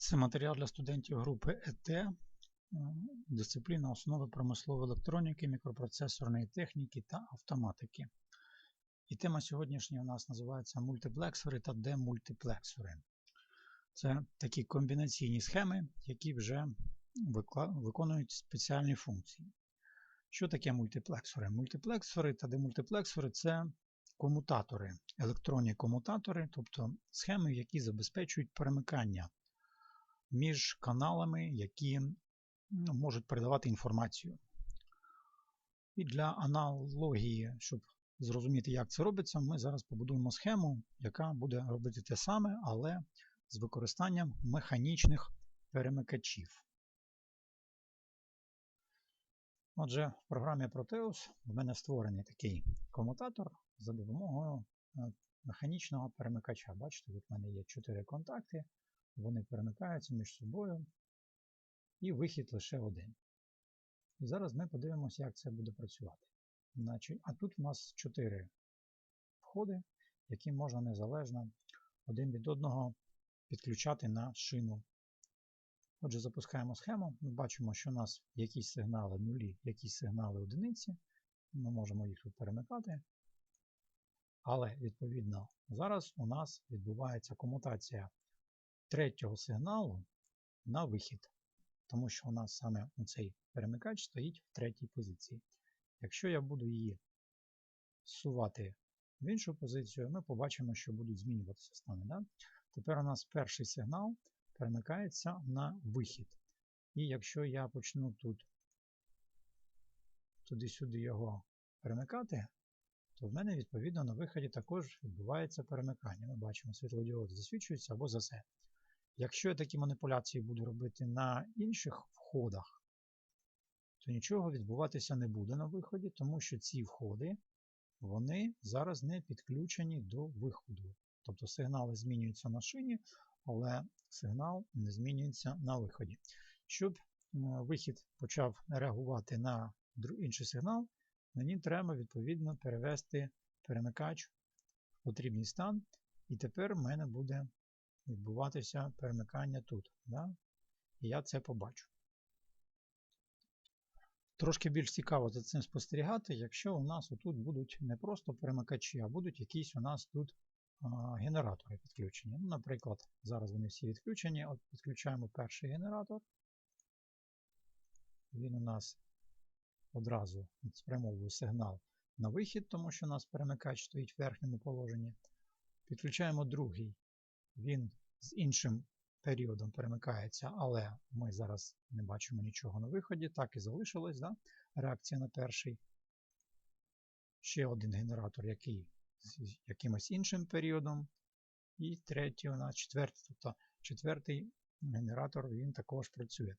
Це матеріал для студентів групи ЕТ, е, дисципліна основи промислової електроніки, мікропроцесорної техніки та автоматики. І тема сьогоднішня у нас називається мультиплексори та демультиплексори. Це такі комбінаційні схеми, які вже виконують спеціальні функції. Що таке мультиплексори? Мультиплексори та демультиплексори це комутатори, електронні комутатори, тобто схеми, які забезпечують перемикання між каналами, які ну, можуть передавати інформацію. І для аналогії, щоб зрозуміти, як це робиться, ми зараз побудуємо схему, яка буде робити те саме, але з використанням механічних перемикачів. Отже, в програмі Proteus в мене створений такий комутатор за допомогою е, механічного перемикача. Бачите, тут в мене є 4 контакти, вони перемикаються між собою, і вихід лише один. І зараз ми подивимося, як це буде працювати. Значить, А тут у нас 4 входи, які можна незалежно один від одного підключати на шину. Отже, запускаємо схему. Ми бачимо, що у нас якісь сигнали нулі, якісь сигнали одиниці. Ми можемо їх тут перемикати. Але, відповідно, зараз у нас відбувається комутація третього сигналу на вихід. Тому що у нас саме цей перемикач стоїть в третій позиції. Якщо я буду її зсувати в іншу позицію, ми побачимо, що будуть змінюватися стани. Да? Тепер у нас перший сигнал перемикається на вихід. І якщо я почну тут туди-сюди його перемикати, то в мене, відповідно, на виході також відбувається перемикання. Ми бачимо, світлодіод засвічується або засе. Якщо я такі маніпуляції буду робити на інших входах, то нічого відбуватися не буде на виході, тому що ці входи вони зараз не підключені до виходу. Тобто сигнали змінюються на шині, але сигнал не змінюється на виході. Щоб вихід почав реагувати на інший сигнал, мені треба відповідно перевести перемикач в потрібний стан. І тепер в мене буде відбуватися перемикання тут. Да? І я це побачу. Трошки більш цікаво за цим спостерігати, якщо у нас отут будуть не просто перемикачі, а будуть якісь у нас тут генератори підключені. Ну, Наприклад, зараз вони всі відключені. От Підключаємо перший генератор. Він у нас одразу спрямовує сигнал на вихід, тому що у нас перемикач стоїть в верхньому положенні. Підключаємо другий він з іншим періодом перемикається, але ми зараз не бачимо нічого на виході. Так і залишилось да? реакція на перший. Ще один генератор, який з якимось іншим періодом. І третій у нас четвертий. Тобто четвертий генератор він також працює.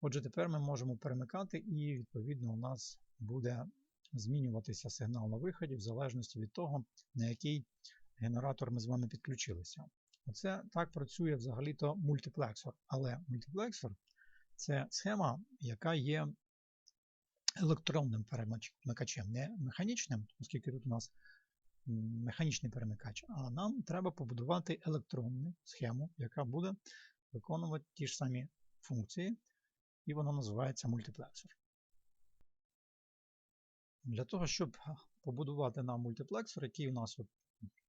Отже, тепер ми можемо перемикати, і, відповідно, у нас буде змінюватися сигнал на виході в залежності від того, на який генератор ми з вами підключилися. Оце так працює взагалі-то мультиплексор. Але мультиплексор це схема, яка є електронним перемикачем, не механічним, оскільки тут у нас механічний перемикач, а нам треба побудувати електронну схему, яка буде виконувати ті ж самі функції, і вона називається мультиплексор. Для того, щоб побудувати нам мультиплексор, який у нас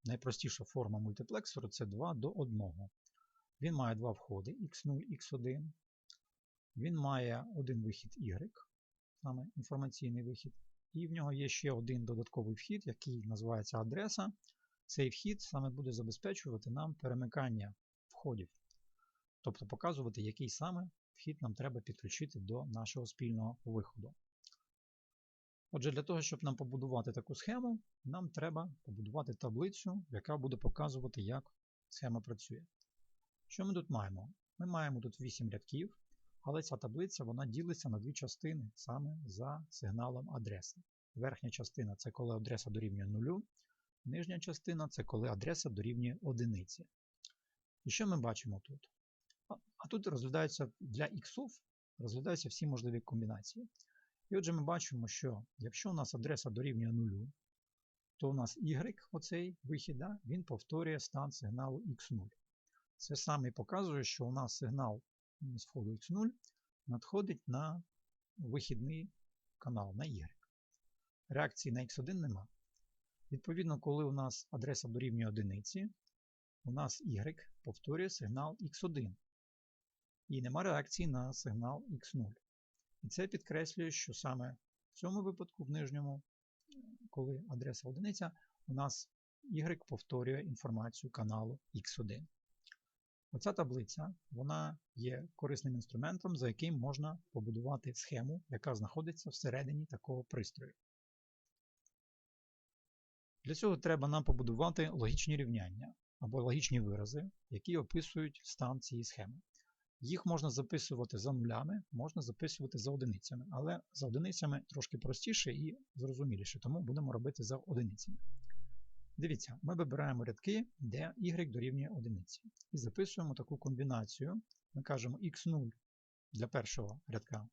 Найпростіша форма мультиплексору це 2 до 1. Він має два входи X0, X1. Він має один вихід Y, саме інформаційний вихід. І в нього є ще один додатковий вхід, який називається адреса. Цей вхід саме буде забезпечувати нам перемикання входів. Тобто показувати, який саме вхід нам треба підключити до нашого спільного виходу. Отже, для того, щоб нам побудувати таку схему, нам треба побудувати таблицю, яка буде показувати, як схема працює. Що ми тут маємо? Ми маємо тут 8 рядків, але ця таблиця вона ділиться на дві частини саме за сигналом адреси. Верхня частина це коли адреса дорівнює 0, нижня частина це коли адреса дорівнює 1. І що ми бачимо тут? А тут розглядаються для іксів розглядаються всі можливі комбінації. І отже, ми бачимо, що якщо у нас адреса дорівнює 0, то у нас Y, оцей вихід, він повторює стан сигналу X0. Це саме показує, що у нас сигнал з входу X0 надходить на вихідний канал на Y. Реакції на X1 нема. Відповідно, коли у нас адреса дорівнює одиниці, у нас Y повторює сигнал X1. І нема реакції на сигнал X0. І це підкреслює, що саме в цьому випадку, в нижньому, коли адреса одиниця, у нас Y повторює інформацію каналу X1. Оця таблиця вона є корисним інструментом, за яким можна побудувати схему, яка знаходиться всередині такого пристрою. Для цього треба нам побудувати логічні рівняння або логічні вирази, які описують стан цієї схеми. Їх можна записувати за нулями, можна записувати за одиницями, але за одиницями трошки простіше і зрозуміліше, тому будемо робити за одиницями. Дивіться, ми вибираємо рядки, де y дорівнює одиниці. І записуємо таку комбінацію. Ми кажемо x0 для першого рядка,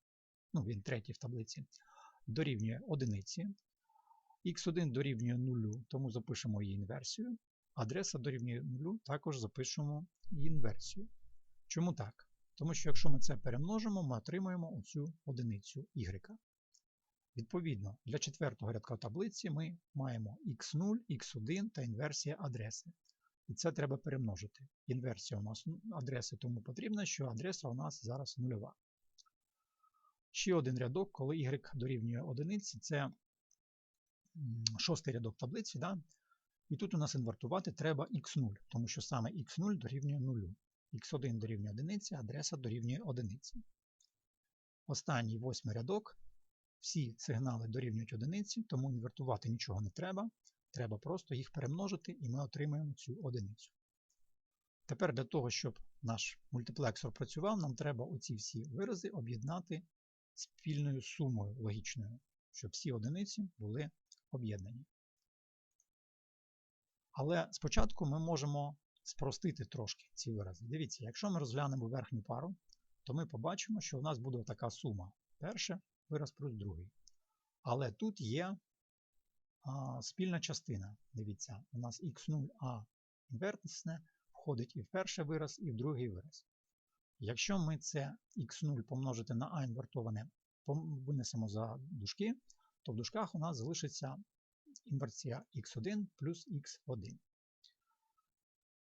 ну він третій в таблиці, дорівнює одиниці. x1 дорівнює 0, тому запишемо її інверсію. Адреса дорівнює 0, також запишемо інверсію. Чому так? Тому що якщо ми це перемножимо, ми отримаємо оцю одиницю y. Відповідно, для четвертого рядка таблиці ми маємо x0, x1 та інверсія адреси. І це треба перемножити. Інверсія у нас адреси тому потрібна, що адреса у нас зараз нульова. Ще один рядок, коли y дорівнює одиниці, це шостий рядок таблиці. Да? І тут у нас інвертувати треба x0, тому що саме x0 дорівнює 0. X1 дорівнює 1, адреса дорівнює 1. Останній восьмий рядок. Всі сигнали дорівнюють одиниці, тому інвертувати нічого не треба. Треба просто їх перемножити, і ми отримаємо цю одиницю. Тепер для того, щоб наш мультиплексор працював, нам треба оці всі вирази об'єднати спільною сумою логічною, щоб всі одиниці були об'єднані. Але спочатку ми можемо спростити трошки ці вирази. Дивіться, якщо ми розглянемо верхню пару, то ми побачимо, що у нас буде така сума. Перше вираз плюс другий. Але тут є а, спільна частина. Дивіться, у нас x0a інвертисне входить і в перший вираз, і в другий вираз. Якщо ми це x0 помножити на a інвертоване, винесемо за дужки, то в дужках у нас залишиться інверсія x1 плюс x1.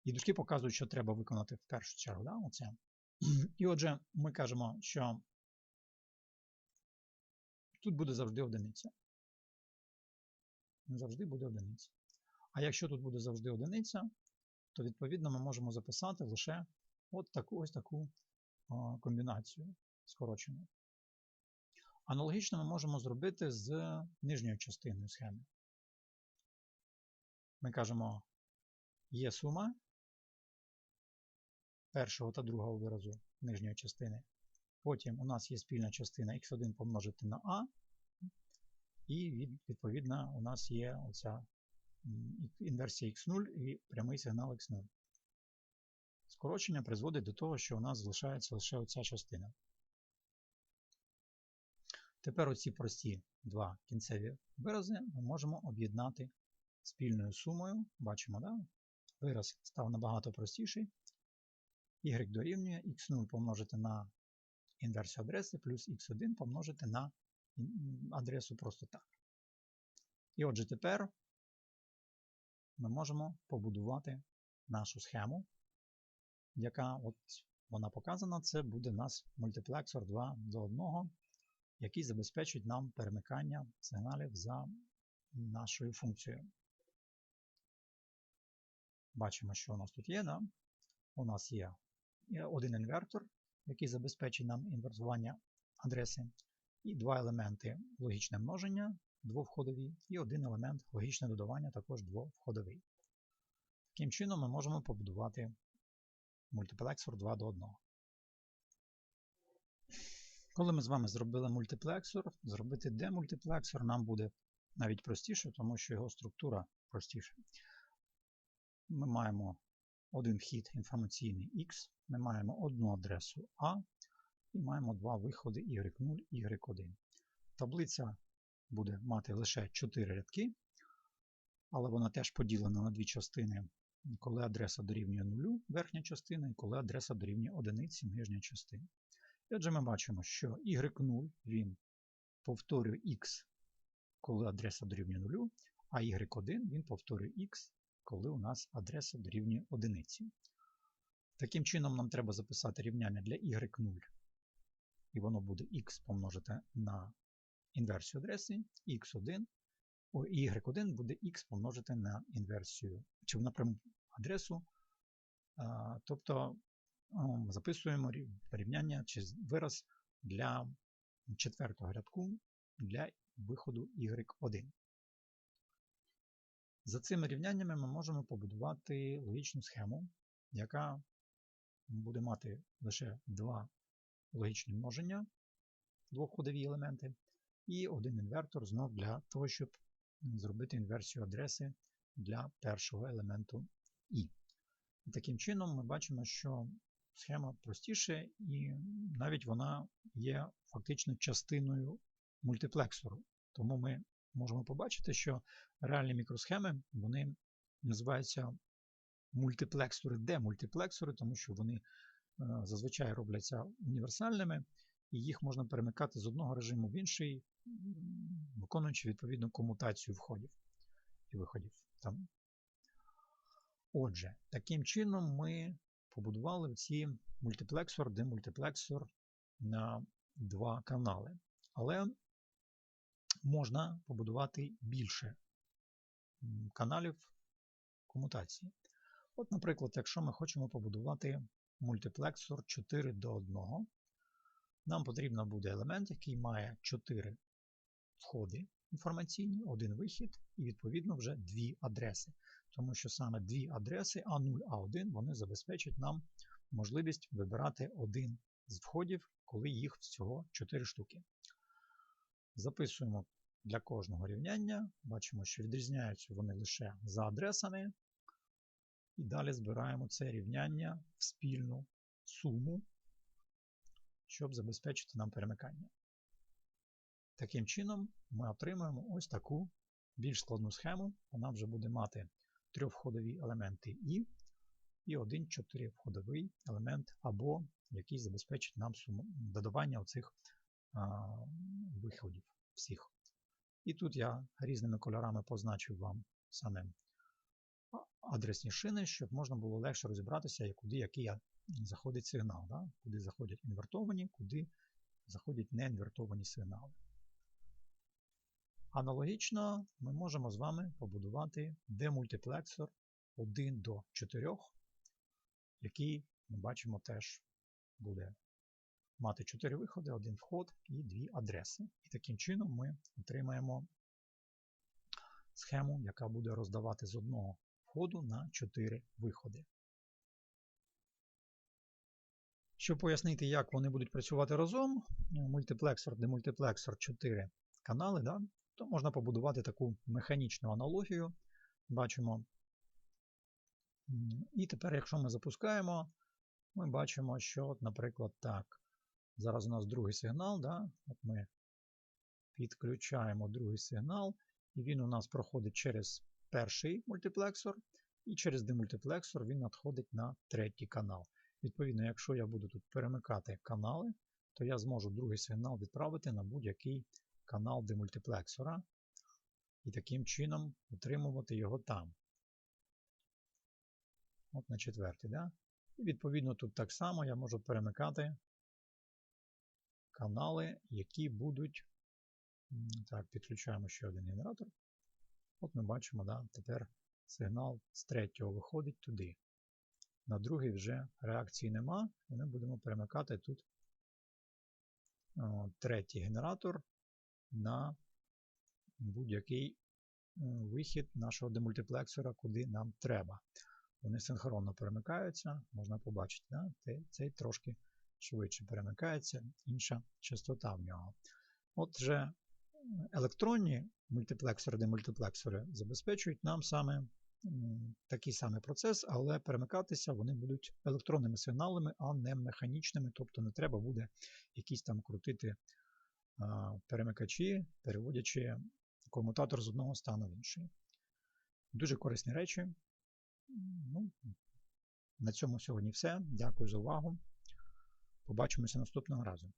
І дужки показують, що треба виконати в першу чергу. Да? Оце. І отже, ми кажемо, що тут буде завжди одиниця. Завжди буде одиниця. А якщо тут буде завжди одиниця, то відповідно ми можемо записати лише от таку ось таку комбінацію скорочену. Аналогічно ми можемо зробити з нижньою частиною схеми. Ми кажемо, є сума першого та другого виразу нижньої частини. Потім у нас є спільна частина x1 помножити на a, і відповідно у нас є оця інверсія x0 і прямий сигнал x0. Скорочення призводить до того, що у нас залишається лише оця частина. Тепер оці прості два кінцеві вирази ми можемо об'єднати спільною сумою. Бачимо, да? вираз став набагато простіший. Y дорівнює x0 помножити на інверсію адреси плюс x1 помножити на адресу просто так. І отже, тепер ми можемо побудувати нашу схему, яка от вона показана, це буде у нас мультиплексор 2 до 1, який забезпечить нам перемикання сигналів за нашою функцією. Бачимо, що у нас тут є. Да? У нас є один інвертор, який забезпечить нам інвертування адреси, і два елементи логічне множення двовходові, і один елемент логічне додавання також двовходовий. Таким чином ми можемо побудувати мультиплексор 2 до 1. Коли ми з вами зробили мультиплексор, зробити демультиплексор нам буде навіть простіше, тому що його структура простіша. Ми маємо один вхід інформаційний X, ми маємо одну адресу A і маємо два виходи Y0, Y1. Таблиця буде мати лише 4 рядки, але вона теж поділена на дві частини коли адреса дорівнює 0 верхня частина, і коли адреса дорівнює 1 нижня частина. І отже, ми бачимо, що y0 він повторює x, коли адреса дорівнює 0, а y1 він повторює x, коли у нас адреса дорівнює 1. Таким чином, нам треба записати рівняння для y0, і воно буде x помножити на інверсію адреси, x1, о, y1 буде x помножити на інверсію, чи напряму адресу. А, тобто записуємо рівняння чи вираз для четвертого рядку для виходу y1. За цими рівняннями ми можемо побудувати логічну схему, яка буде мати лише два логічні множення, двоходові елементи, і один інвертор знов для того, щоб зробити інверсію адреси для першого елементу i. І таким чином ми бачимо, що схема простіше, і навіть вона є фактично частиною мультиплексору. Тому ми можемо побачити, що реальні мікросхеми вони називаються мультиплексори, демультиплексори, тому що вони е, зазвичай робляться універсальними, і їх можна перемикати з одного режиму в інший, виконуючи відповідну комутацію входів і виходів. Там. Отже, таким чином ми побудували ці мультиплексор, демультиплексор на два канали. Але можна побудувати більше каналів комутації. От, наприклад, якщо ми хочемо побудувати мультиплексор 4 до 1, нам потрібно буде елемент, який має 4 входи інформаційні, один вихід, і відповідно вже дві адреси. Тому що саме дві адреси А0, А1 вони забезпечать нам можливість вибирати один з входів, коли їх всього 4 штуки. Записуємо для кожного рівняння, бачимо, що відрізняються вони лише за адресами. І далі збираємо це рівняння в спільну суму, щоб забезпечити нам перемикання. Таким чином, ми отримуємо ось таку більш складну схему. Вона вже буде мати трьохвходові елементи І і один чотирьохвходовий елемент або який забезпечить нам додавання оцих а, виходів всіх. І тут я різними кольорами позначив вам саме адресні шини, щоб можна було легше розібратися, куди який заходить сигнал, да? куди заходять інвертовані, куди заходять неінвертовані сигнали. Аналогічно ми можемо з вами побудувати демультиплексор 1 до 4, який ми бачимо теж буде мати 4 виходи, один вход і дві адреси. І таким чином ми отримаємо схему, яка буде роздавати з одного входу на 4 виходи. Щоб пояснити, як вони будуть працювати разом, мультиплексор, демультиплексор 4 канали, да, то можна побудувати таку механічну аналогію. Бачимо. І тепер, якщо ми запускаємо, ми бачимо, що, наприклад, так. Зараз у нас другий сигнал. Да? От Ми підключаємо другий сигнал, і він у нас проходить через перший мультиплексор, і через демультиплексор він надходить на третій канал. Відповідно, якщо я буду тут перемикати канали, то я зможу другий сигнал відправити на будь-який канал демультиплексора і таким чином утримувати його там. От на четвертий. Да? І відповідно тут так само я можу перемикати канали, які будуть. Так, підключаємо ще один генератор. От ми бачимо, да, тепер сигнал з третього виходить туди. На другий вже реакції нема, і ми будемо перемикати тут о, третій генератор на будь-який вихід нашого демультиплексора, куди нам треба. Вони синхронно перемикаються, можна побачити, да? цей трошки швидше перемикається, інша частота в нього. Отже, електронні мультиплексори, демультиплексори забезпечують нам саме такий самий процес, але перемикатися вони будуть електронними сигналами, а не механічними, тобто не треба буде якісь там крутити перемикачі, переводячи комутатор з одного стану в інший. Дуже корисні речі. Ну, на цьому сьогодні все. Дякую за увагу. Побачимося наступного разу.